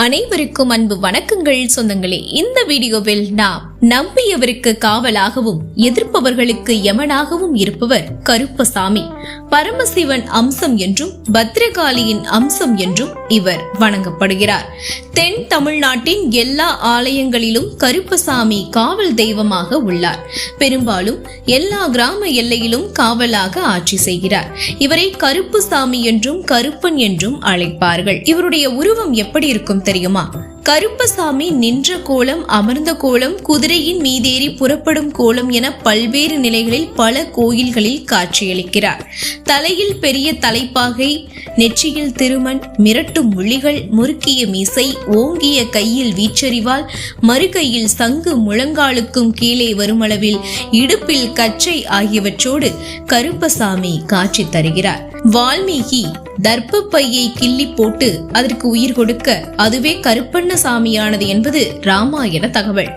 அனைவருக்கும் அன்பு வணக்கங்கள் சொந்தங்களே. இந்த வீடியோவில் நாம் நம்பியவருக்கு காவலாகவும் எதிர்ப்பவர்களுக்கு யமனாகவும் இருப்பவர் கருப்பசாமி. பரமசிவன் அம்சம் என்றும் பத்ரகாளியின் அம்சம் என்றும் இவர் வணங்கப்படுகிறார். தென் தமிழ்நாட்டின் எல்லா ஆலயங்களிலும் கருப்பசாமி காவல் தெய்வமாக உள்ளார். பெரும்பாலும் எல்லா கிராம எல்லையிலும் காவலாக ஆட்சி செய்கிறார். இவரை கருப்புசாமி என்றும் கருப்பன் என்றும் அழைப்பார்கள். இவருடைய உருவம் எப்படி இருக்கும் தெரியுமா? கருப்பசாமி நின்ற கோலம் அமர்ந்த கோலம் குதிரையின் மீதேறி புறப்படும் கோலம் என பல்வேறு நிலைகளில் பல கோயில்களில் காட்சியளிக்கிறார். தலையில் பெரிய தலைப்பாகை நெற்றியில் திருமண் மிரட்டும் மொழிகள் முறுக்கிய மீசை ஓங்கிய கையில் வீச்சறிவால் மறுகையில் சங்கு முழங்காலுக்கும் கீழே வருமளவில் இடுப்பில் கச்சை ஆகியவற்றோடு கருப்பசாமி காட்சி தருகிறார். வால்மீகி தர்ப்ப பையை கிள்ளி போட்டு அதற்கு உயிர் கொடுக்க அதுவே கருப்பண்ணசாமியானது என்பது ராமாயண தகவல்.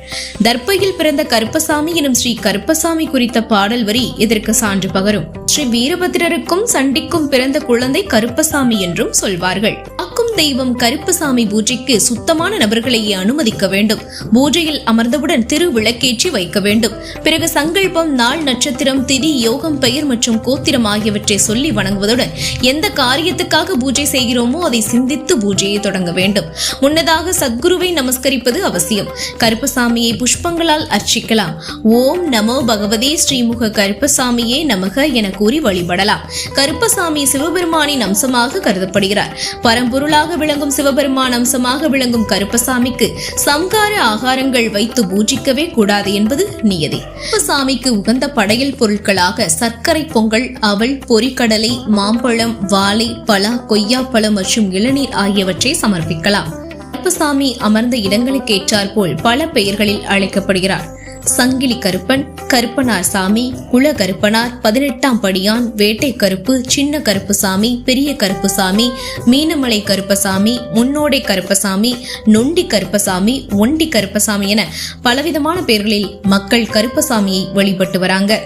தர்ப்பையில் பிறந்த கருப்பசாமி எனும் ஸ்ரீ கருப்பசாமி குறித்த பாடல் வரி இதற்கு சான்று பகரும். ஸ்ரீ வீரபத்ரருக்கும் சண்டிக்கும் பிறந்த குழந்தை கருப்பசாமி என்றும் சொல்வார்கள். காக்கும் தெய்வம் கருப்பசாமி பூஜைக்கு சுத்தமான நபர்களையே அனுமதிக்க வேண்டும். பூஜையில் அமர்ந்தவுடன் திரு விளக்கேற்றி வைக்க வேண்டும். பிறகு சங்கல்பம் நாள் நட்சத்திரம் திதி யோகம் பெயர் மற்றும் கோத்திரம் ஆகியவற்றை சொல்லி வணங்குவதுடன் எந்த காரியத்துக்காக பூஜை செய்கிறோமோ அதை சிந்தித்து பூஜையை தொடங்க வேண்டும். முன்னதாக சத்குருவை நமஸ்கரிப்பது அவசியம். கருப்பசாமியை புஷ்பங்களால் அர்ச்சிக்கலாம். ஓம் நமோ பகவதே ஸ்ரீமுக கருப்பசாமியே நமக என கூறி வழிபடலாம். கருப்பசாமி சிவபெருமானின் அம்சமாக கருதப்படுகிறார். பரம்பொருளாக விளங்கும் சிவபெருமான் அம்சமாக விளங்கும் கருப்பசாமிக்கு சம்கார ஆகாரங்கள் வைத்து பூஜிக்கவே கூடாது என்பது நியதி. கருப்பசாமிக்கு உகந்த படையல் பொருட்களாக சர்க்கரை பொங்கல் அவல் பொறிக்கடலை மாம்பழம் வாழை பலா கொய்யாப்பழம் மற்றும் இளநீர் ஆகியவற்றை சமர்ப்பிக்கலாம். கருப்பசாமி அமர்ந்த இடங்களுக்கேற்றாற்போல் பல பெயர்களில் அழைக்கப்படுகிறார். சங்கிலி கருப்பன் கருப்பனார் சாமி குல கருப்பனார் பதினெட்டாம் படியான் வேட்டை கருப்பு சின்ன கருப்புசாமி பெரிய கருப்புசாமி மீனமலை கருப்பசாமி முன்னோடை கருப்பசாமி நொண்டி கருப்பசாமி ஒண்டி கருப்பசாமி என பலவிதமான பெயர்களில் மக்கள் கருப்பசாமியை வழிபட்டு வராங்க.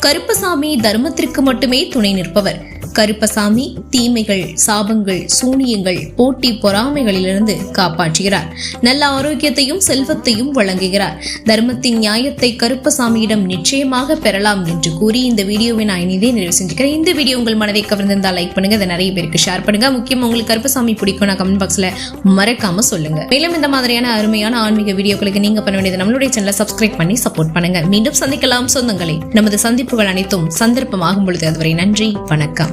கருப்பசாமி தர்மத்திற்கு மட்டுமே துணை நிற்பவர். கருப்பசாமி தீமைகள் சாபங்கள் சூனியங்கள் போட்டி பொறாமைகளிலிருந்து காப்பாற்றுகிறார். நல்ல ஆரோக்கியத்தையும் செல்வத்தையும் வழங்குகிறார். தர்மத்தின் நியாயத்தை கருப்பசாமியிடம் நிச்சயமாக பெறலாம் என்று கூறி இந்த வீடியோவை நான் இனிதே நிறைவு செஞ்சுக்கிறேன். இந்த வீடியோ உங்கள் மனதை கவர்ந்திருந்தால் லைக் பண்ணுங்க அதை நிறைய பேருக்கு ஷேர் பண்ணுங்க. முக்கியமாக உங்களுக்கு கருப்பசாமி பிடிக்கும் நான் கமெண்ட் பாக்ஸ்ல மறக்காம சொல்லுங்க. மேலும் இந்த மாதிரியான அருமையான ஆன்மீக வீடியோக்களுக்கு நீங்க பண்ண வேண்டியது நம்மளுடைய சேனலை சப்ஸ்கிரைப் பண்ணி சப்போர்ட் பண்ணுங்க. மீண்டும் சந்திக்கலாம். சொந்தங்களே நமது சந்திப்புகள் அனைத்தும் சந்தர்ப்பமாகும் பொழுது. அதுவரை நன்றி வணக்கம்.